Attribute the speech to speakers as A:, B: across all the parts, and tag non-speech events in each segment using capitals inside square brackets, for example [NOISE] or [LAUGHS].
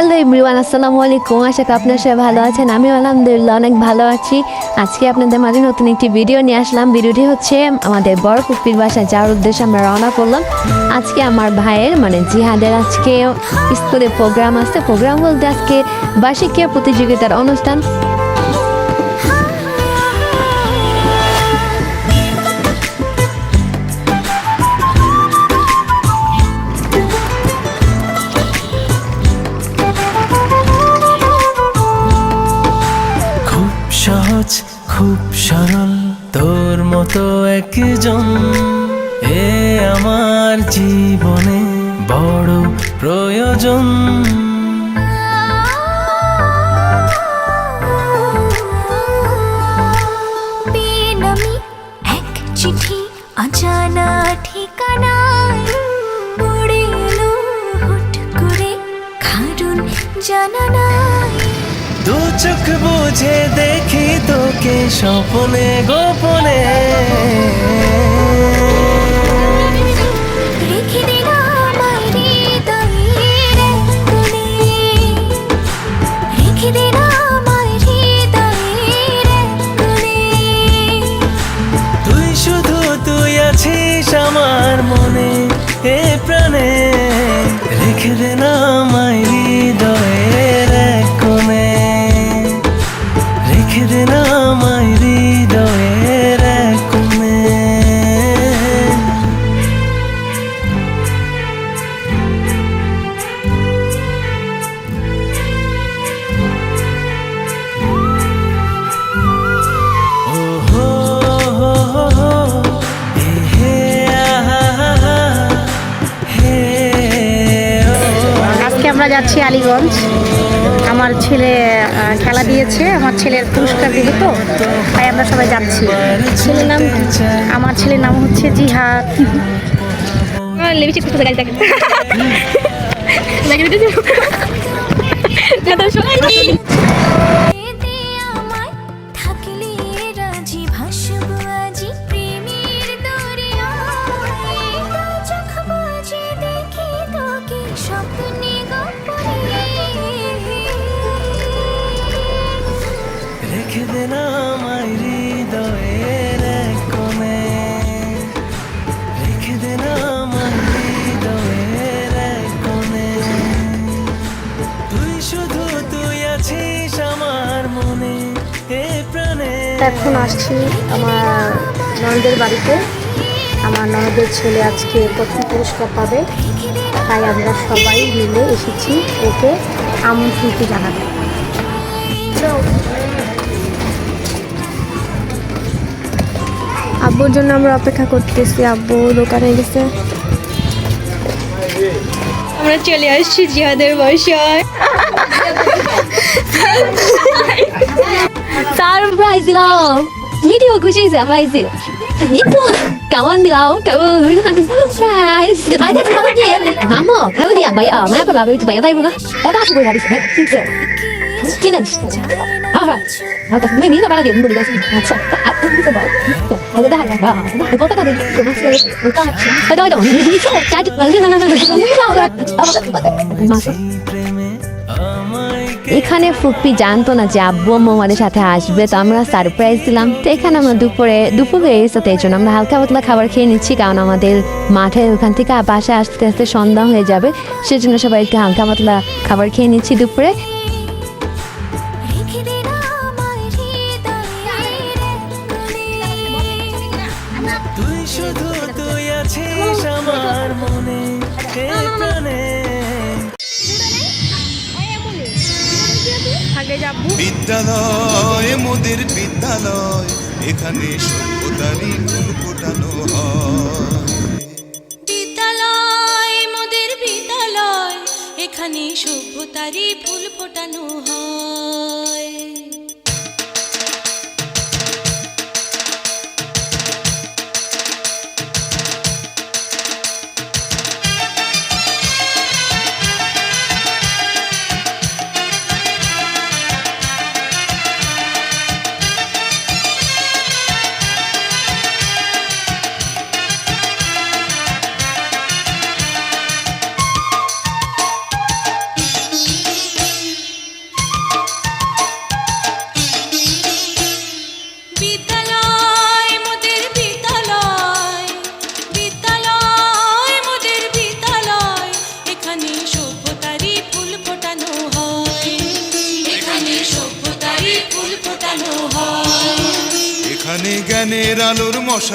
A: Hello ইমরিওয়ান আসসালামু আলাইকুম। আশা করি আপনার সবাই ভালো আছেন। আমি আলহামদুলিল্লাহ অনেক ভালো আছি। আজকে আপনাদের মাঝে নতুন একটি ভিডিও নিয়ে আসলাম। ভিডিওটি হচ্ছে আমাদের বড় কুপির বাসায় যাওয়ার উদ্দেশ্যে আমরা রওনা করলাম। আজকে আমার ভাইয়ের মানে জিহাদের আজকে স্কুলে প্রোগ্রাম আছে। প্রোগ্রাম বলতে আজকে বার্ষিকীয় প্রতিযোগিতার অনুষ্ঠান।
B: মতো একজন। এ আমার জীবনে বড় প্রয়োজন। চোখ বুঝে দেখি তোকে স্বপনে গোপনে।
C: যাচ্ছি আলীগঞ্জ আমার ছেলে খেলা দিয়েছে। আমার ছেলের পুরস্কার দিবে তো তাই আমরা সবাই যাচ্ছি। ছেলের নাম আমার ছেলের নাম হচ্ছে জিহাদ লিপস্টিক গাড়ি
B: প্রাণে
C: এখন আসছি আমার ননদের বাড়িতে। আমার ননদের ছেলে আজকে প্রথম পুরস্কার পাবে। তাই আমরা সবাই মিলে এসেছি ওকে আমন্ত্রিত জানাতে।
D: আব্বুর জন্য আমরা অপেক্ষা করতেছি। আব্বু দোকানে গেছে। আমরা চলে আসছি জিহাদের বাসায়।
A: সারপ্রাইজ দিলাম ভিডিও খুশি সারপ্রাইজ দিলাম itu kawan dilau kawan surprise ah oh এখানে ফুপ্পি জানতো না যে আব্বু আম্মু আমাদের সাথে আসবে তো আমরা সারপ্রাইজ দিলাম তো এখানে আমরা দুপুরে দুপুর হয়ে তো এই জন্য আমরা হালকা পাতলা খাবার খেয়ে নিচ্ছি কারণ আমাদের মাঠে ওখান থেকে বাসায় আসতে আসতে সন্ধ্যা হয়ে যাবে সেজন্য সবাই একটু হালকা পাতলা খাবার খেয়ে নিচ্ছি দুপুরে
B: তুই শুধু তুই আছিস আমার মনে প্রাণে
E: বিদ্যালয় মোদের বিদ্যালয় এখানে সভ্যতারই ফুল ফোটানো হয়।
F: বিদ্যালয় মোদের বিদ্যালয় এখানে সভ্যতারই ফুল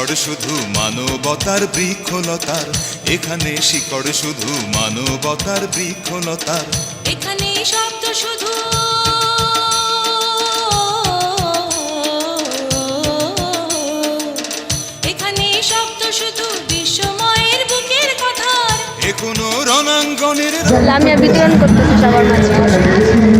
E: শিকড় শুধু মানবতার বৃক্ষলতার। এখানে শিকড় শুধু মানবতার বৃক্ষলতার।
F: এখানে শব্দ শুধু এখানে শব্দ শুধু বিশ্বময়ের বুকের কথার।
E: এ কোনো রণাঙ্গনের
C: লামিয়া বিতরণ করতেছে সবার মাঝে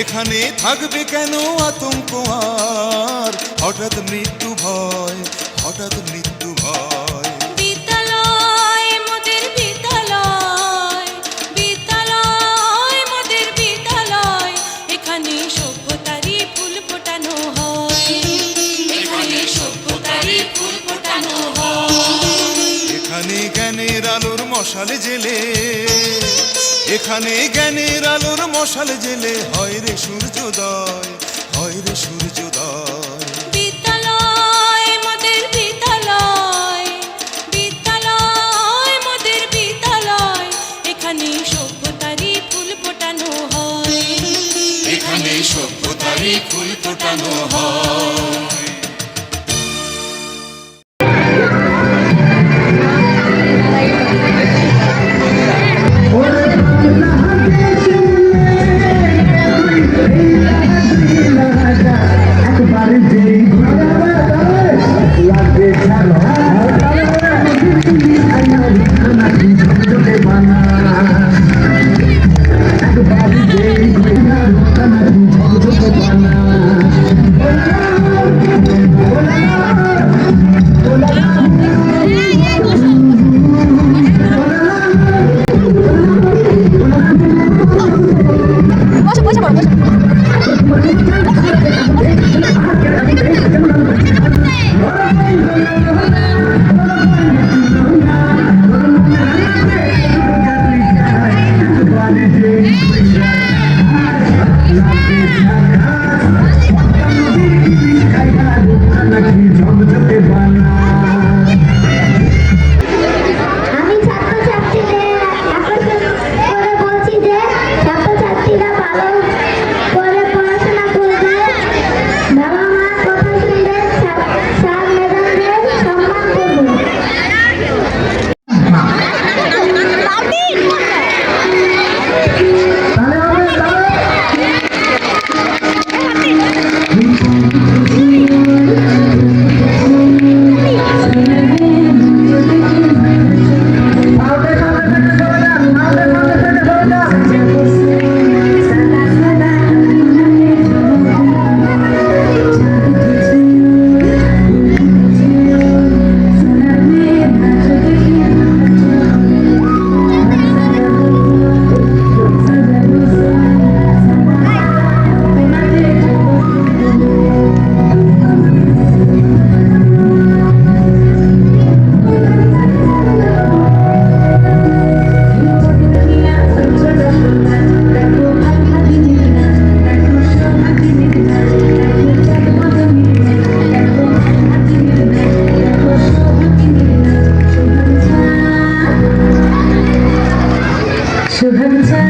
E: এখানে থাকবে কেন আতঙ্ক আর? হঠাৎ মৃত্যু ভয় হঠাৎ মৃত্যু ভয়।
F: বিদ্যালয় মোদের বিদ্যালয় বিদ্যালয় মোদের বিদ্যালয় এখানে সভ্যতারই ফুল ফোটানো হয়। এখানে সভ্যতারই ফুল ফোটানো হয়।
E: এখানে জ্ঞানের আলোর মশাল জেলে এখানে জ্ঞানের আলোর মশাল জেলে হয় রে সূর্যোদয় হয় রে সূর্যোদয়।
F: বিদ্যালয় মোদের বিদ্যালয় বিদ্যালয় মোদের বিদ্যালয় এখানে সভ্যতারই ফুল ফোটানো হয়।
E: এখানে সভ্যতারই ফুল ফোটানো হয়।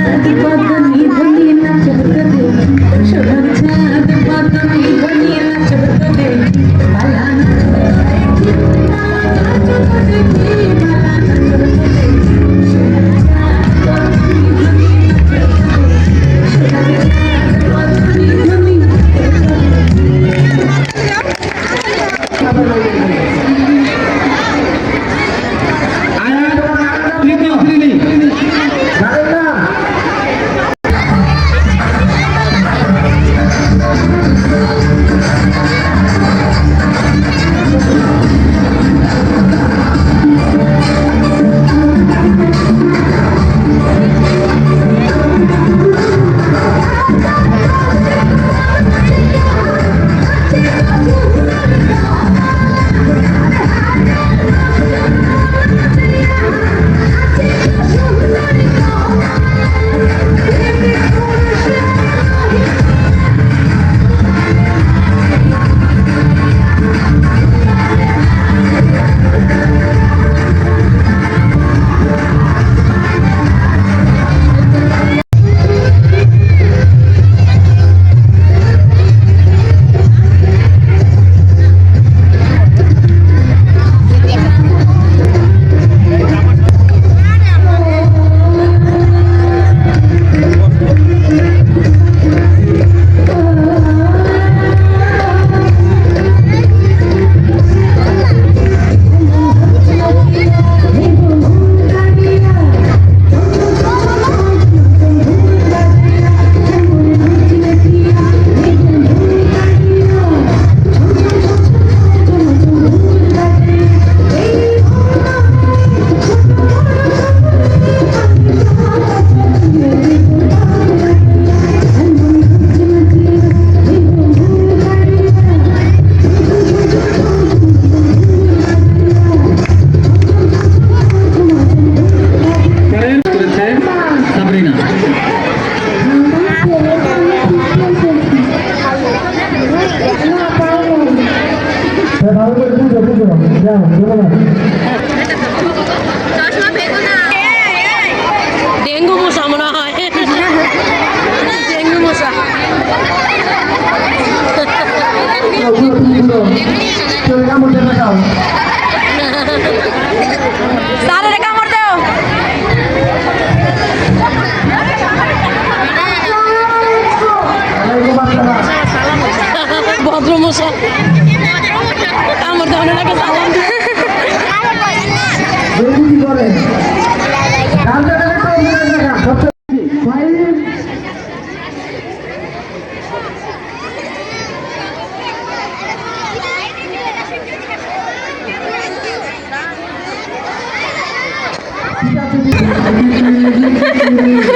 G: পদ্ধতি
H: ডেঙ্গু মশা মনে হয় ডেঙ্গু মশা স্যারের কামড় দাও ভদ্র মশা কামড় দাও ওনাকে সালাম দিও।
A: Thank [LAUGHS] you.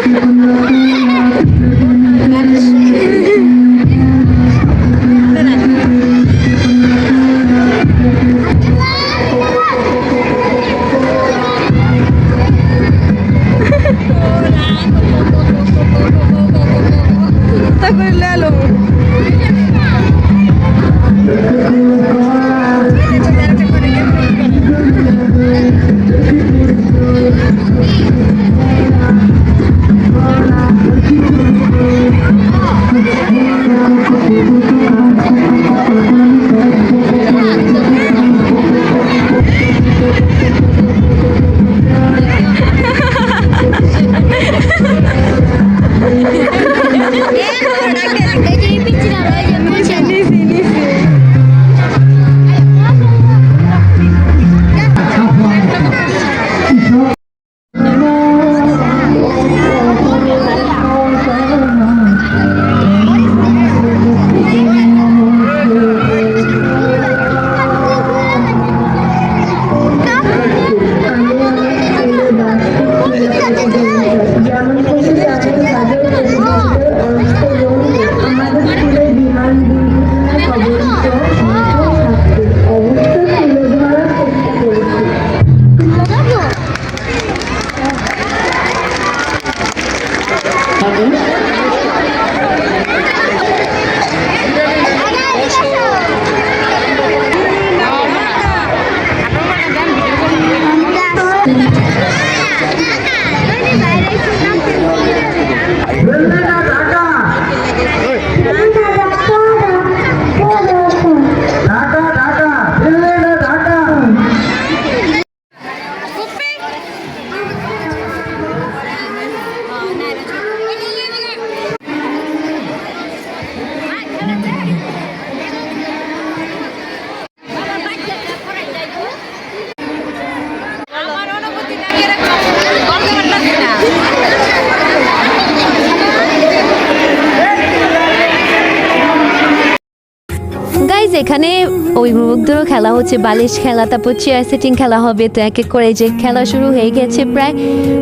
A: অভিভাবকদেরও খেলা হচ্ছে, বালিশ খেলা, তারপর চেয়ার সেটিং খেলা হবে, তো এক এক করে যে খেলা শুরু হয়ে গেছে প্রায়।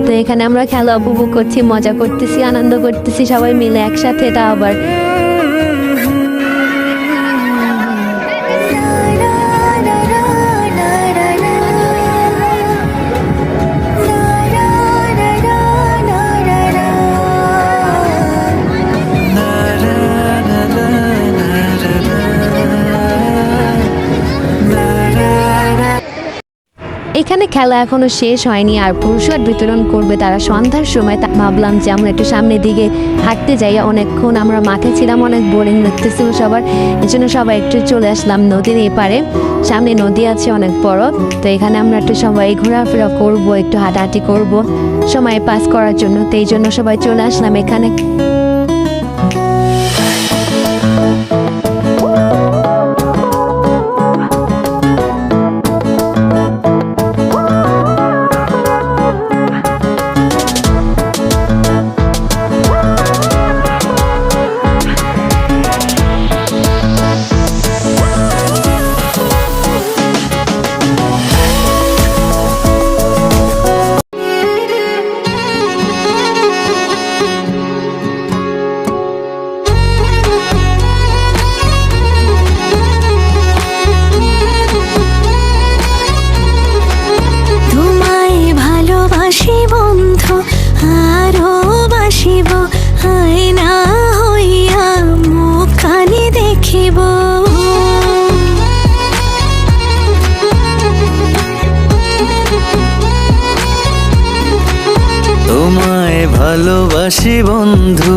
A: তো এখানে আমরা খেলা উপভোগ করছি, মজা করতেছি, আনন্দ করতেছি, সবাই মিলে একসাথে তা আবার এখানে খেলা এখনও শেষ হয়নি আর পুরস্কার বিতরণ করবে তারা সন্ধ্যার সময়। তা ভাবলাম যে আমরা একটু সামনের দিকে হাঁটতে যাই। অনেকক্ষণ আমরা মাঠে ছিলাম, অনেক বোরিং লাগতেছিল সবার। এই জন্য সবাই একটু চলে আসলাম নদীর এপারে। সামনে নদী আছে, অনেক বড়। তো এখানে আমরা একটু সবাই ঘোরাফেরা করব, একটু হাঁটাহাঁটি করব। সময় পাস করার জন্য, তো এই জন্য সবাই চলে আসলাম এখানে।
I: বন্ধু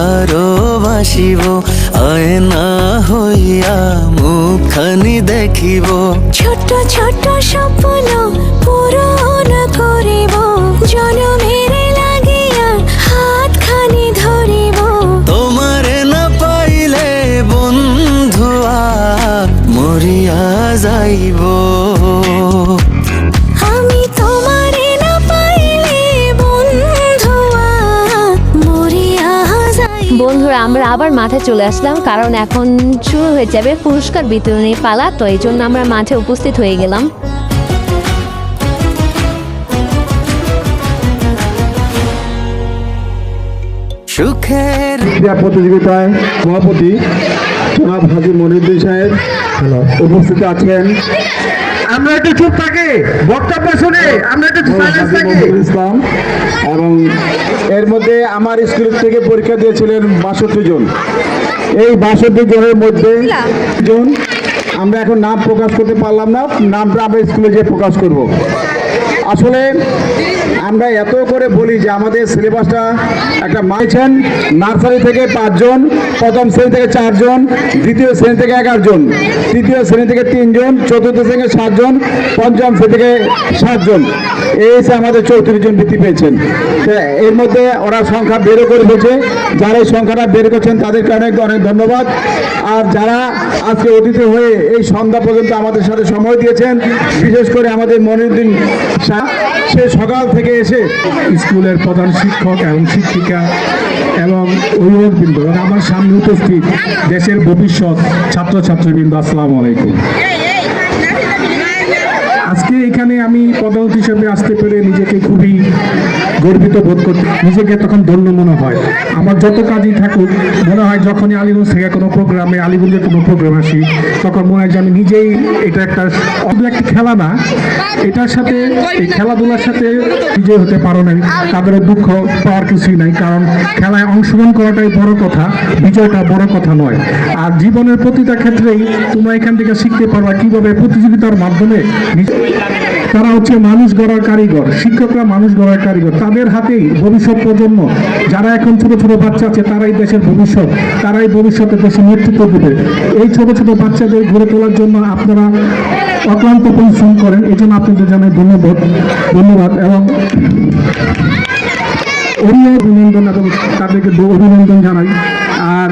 I: আরও বাসিব আয়না হইয়া মুখানি দেখিব।
B: ছোট ছোট স্বপ্ন
A: আবার মাঠে চলে আসলাম কারণ এখন শুরু হয়ে যাবে পুরস্কার বিতরণী পালা তো এই জন্য আমরা মাঠে উপস্থিত হয়ে গেলাম।
I: সুখের
G: ক্রীড়া প্রতিযোগিতায় সভাপতি জনাব হাজি মনিউদ্দিন সাহেব উপস্থিত আছেন।
J: আমরা একটু চুপ থাকি বক্তব্য শুনে আমরা একটু
G: সাইলেন্স
J: থাকি।
G: ইসলাম এবং এর মধ্যে আমার স্কুল থেকে পরীক্ষা দিয়েছিলেন বাষট্টি জন। এই বাষট্টি জনের মধ্যে জন আমরা এখন নাম প্রকাশ করতে পারলাম না নামটা আমরা স্কুলে যেয়ে প্রকাশ করব। আসলে আমরা এত করে বলি যে আমাদের সিলেবাসটা একটা মাইছেন, নার্সারি থেকে পাঁচজন, প্রথম শ্রেণি থেকে চারজন, দ্বিতীয় শ্রেণি থেকে এগারো জন তৃতীয় শ্রেণি থেকে তিনজন, চতুর্থ শ্রেণি থেকে সাতজন, পঞ্চম শ্রেণি থেকে সাতজন। এই হচ্ছে আমাদের চৌত্রিশ জন বৃত্তি পেয়েছেন। এর মধ্যে ওরা সংখ্যা বেরো করে দিয়েছে যারা এই সংখ্যাটা বের করছেন তাদেরকে অনেক অনেক ধন্যবাদ। আর যারা আজকে অতিথি হয়ে এই সন্ধ্যা পর্যন্ত আমাদের সাথে সময় দিয়েছেন, বিশেষ করে আমাদের মনিরুদ্দিন শাহ, সে সকাল থেকে এসে
J: স্কুলের প্রধান শিক্ষক এবং শিক্ষিকা এবং অভিভাবকবৃন্দ এবং আমার সামনে উপস্থিত দেশের ভবিষ্যৎ ছাত্রছাত্রীবৃন্দ, আসসালাম আলাইকুম। আজকে এখানে আমি প্রধান হিসেবে আসতে পেরে নিজেকে খুবই গর্বিত বোধ করতে নিজেকে তখন ধন্য মনে হয়। আমার যত কাজই থাকুক, মনে হয় যখনই আলিগঞ্জ থেকে কোনো প্রোগ্রামে, আলিগঞ্জের কোনো প্রোগ্রাম আসি, তখন মনে হয় যে আমি নিজেই এটা একটা অন্য একটা খেলা না। এটার সাথে, এই খেলাধুলার সাথে বিজয় হতে পারো নাই। তাদের দুঃখ পাওয়ার কিছুই নাই, কারণ খেলায় অংশগ্রহণ করাটাই বড় কথা, বিজয়টা বড় কথা নয়। আর জীবনের প্রতিটা ক্ষেত্রেই তোমরা এখান থেকে শিখতে পারবা কীভাবে প্রতিযোগিতার মাধ্যমে তারা হচ্ছে মানুষ গড়ার কারিগর, শিক্ষকরা মানুষ গড়ার কারিগর। তাদের হাতেই ভবিষ্যৎ প্রজন্ম, যারা এখন ছোট ছোট বাচ্চা আছে, তারাই দেশের ভবিষ্যৎ, তারাই ভবিষ্যতে দেশের নেতৃত্ব দেবে। এই ছোট ছোট বাচ্চাদের গড়ে তোলার জন্য আপনারা অক্লান্ত পরিশ্রম করেন এই জন্য আপনাদের জানাই ধন্যবাদ ধন্যবাদ, এবং অভিনন্দন এবং তাদেরকে অভিনন্দন জানাই। আর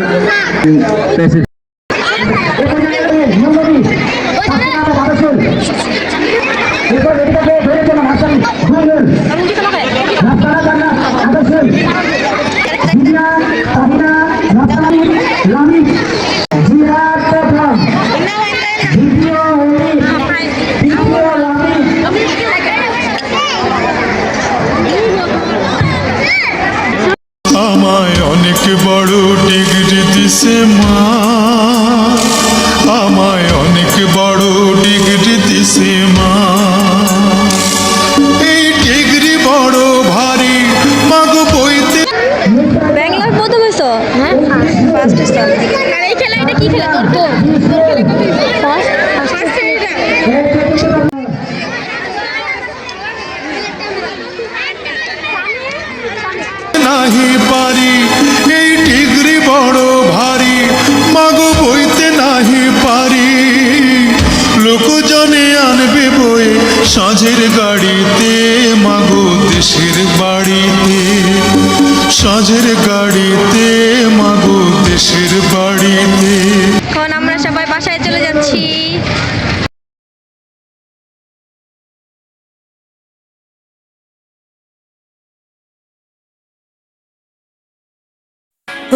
K: সাঁঝের গাড়িতে মাগো দেশের বাড়িতে। সাঁঝের গাড়িতে মাগো দেশের বাড়িতে।
D: এখন আমরা সবাই বাসায় চলে যাচ্ছি।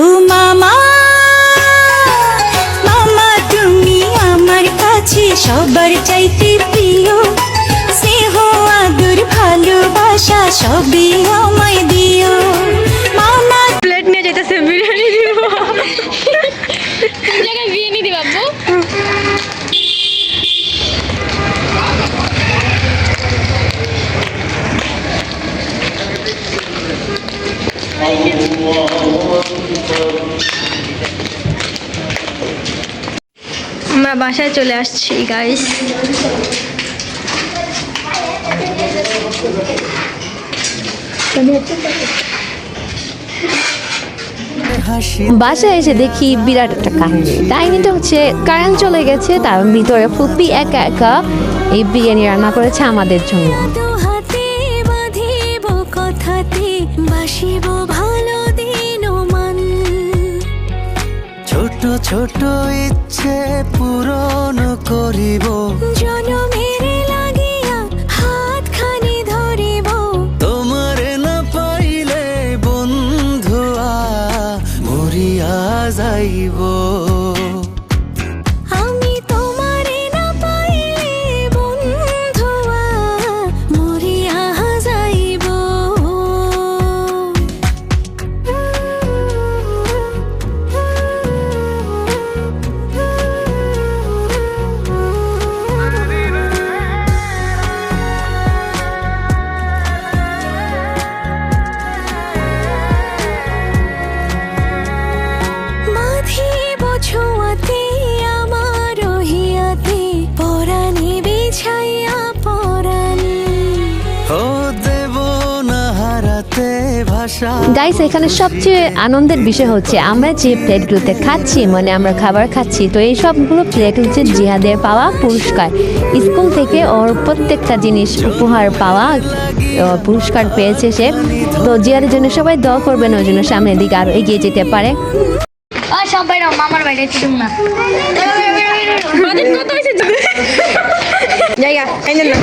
B: ও মামা মামা তুমি আমার কাছে সবার চাইতে প্রিয়। ভালোবাসা সবই আমায় দিও। মামা
D: প্লেট নিয়ে যেতেছে বিরিয়ানি দিব। জায়গায় বিরিয়ানি দিব আব্বু? আমরা বাসায় চলে আসছি গাইস
A: বাসায় এসে দেখি বিরাট একটা কাহিনী। কাহিনীটা হচ্ছে কারেন্ট চলে গেছে তার ভিতরে ফুপি একা একা এই বিরিয়ানি রান্না করেছে আমাদের জন্য।
B: ছোট ইচ্ছে পূরণ করিব।
I: জনমের
B: যাইব
A: গাইস এখানে সবচেয়ে আনন্দের বিষয় হচ্ছে আমরা যে প্লেটগুলোতে খাচ্ছি মানে আমরা খাবার খাচ্ছি তো এই সবগুলো প্লেট হচ্ছে জিহাদের পাওয়া পুরস্কার। স্কুল থেকে ওর প্রত্যেকটা জিনিস উপহার পাওয়া পুরস্কার পেয়েছে সে। তো জিহাদের জন্য সবাই দোয়া করবেন ওই জন্য সামনের দিকে আরও এগিয়ে যেতে পারে।
D: বাজেট কত হয়েছে জায়গা না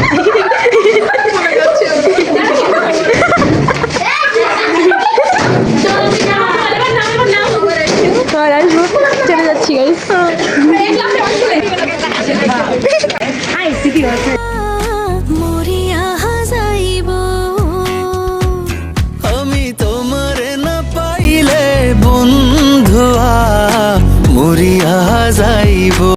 D: [LAUGHS] [LAUGHS] চলে যাচ্ছি আমি তোমারে না পাইলে বন্ধুয়া মরিয়া যাইব